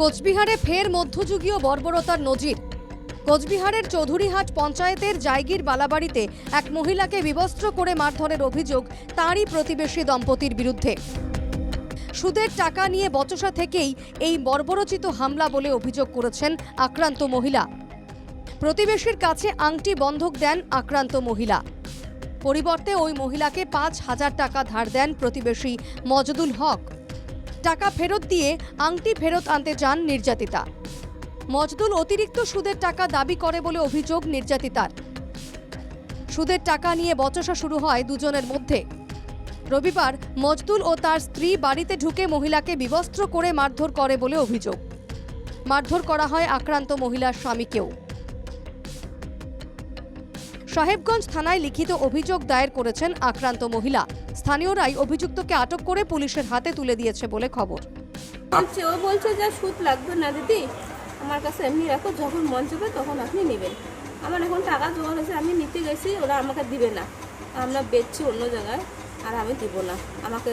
কোচবিহারে ফের মধ্যযুগীয় বর্বরতার নজির। কোচবিহারের চৌধুরীহাট পঞ্চায়েতের জায়গির বালাবাড়িতে এক মহিলাকে বিবস্ত্র করে মারধরের অভিযোগ তাঁরই প্রতিবেশী দম্পতির বিরুদ্ধে। সুদের টাকা নিয়ে বচসা থেকেই এই বর্বরচিত হামলা বলে অভিযোগ করেছেন আক্রান্ত মহিলা। প্রতিবেশীর কাছে আংটি বন্ধক দেন আক্রান্ত মহিলা। পরিবর্তে ওই মহিলাকে পাঁচ হাজার টাকা ধার দেন প্রতিবেশী মজদুল হক। টাকা ফেরত দিয়ে আংটি ফেরত আনতে যান নির্যাতিতা। মজদুল অতিরিক্ত সুদের টাকা দাবি করে বলে অভিযোগ নির্যাতিতার। সুদের টাকা নিয়ে বচসা শুরু হয় দুজনের মধ্যে। রবিবার মজদুল ও তার স্ত্রী বাড়িতে ঢুকে মহিলাকে বিবস্ত্র করে মারধর করে বলে অভিযোগ। মারধর করা হয় আক্রান্ত মহিলার স্বামীকেও। সাহেবগঞ্জ থানায় লিখিত অভিযোগ দায়ের করেছেন আক্রান্ত মহিলা। স্থানীয়রাই অভিযুক্তকে আটক করে পুলিশের হাতে তুলে দিয়েছে বলে খবর। বলছে ও বলছে যে সুদ লাগবে না দিদি। আমার কাছে এমনি রাখো, যখন মন চাবে তখন আপনি নেবেন। আমার এখন টাকা জোগাড় হয়েছে, আমি নিতে গেছি, ওরা আমাকে দিবে না। আমরা বেচছি অন্য জায়গায়, আর আমি দিব না। আমাকে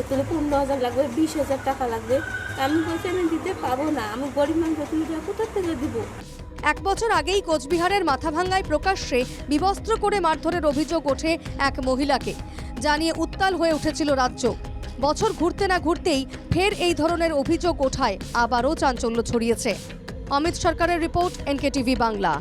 একটু পনেরো হাজার লাগবে, বিশ হাজার টাকা লাগবে। আমি বলছি আমি দিতে পাবো না, আমি গরিব মানুষ তুমি কোথা থেকে দিব? এক বছর আগেই কোচবিহারের মাথাভাঙ্গায় প্রকাশ্যে বিবস্ত্র করে মারধরের অভিযোগ ওঠে এক মহিলাকে। জানিয়ে উত্তাল হয়ে উঠেছিল রাজ্য। বছর ঘুরতে না ঘুরতেই ফের এই ধরনের অভিযোগ ওঠায়। আবারও চাঞ্চল্য ছড়িয়েছে। অমিত সরকারের রিপোর্ট এনকে টিভি বাংলা।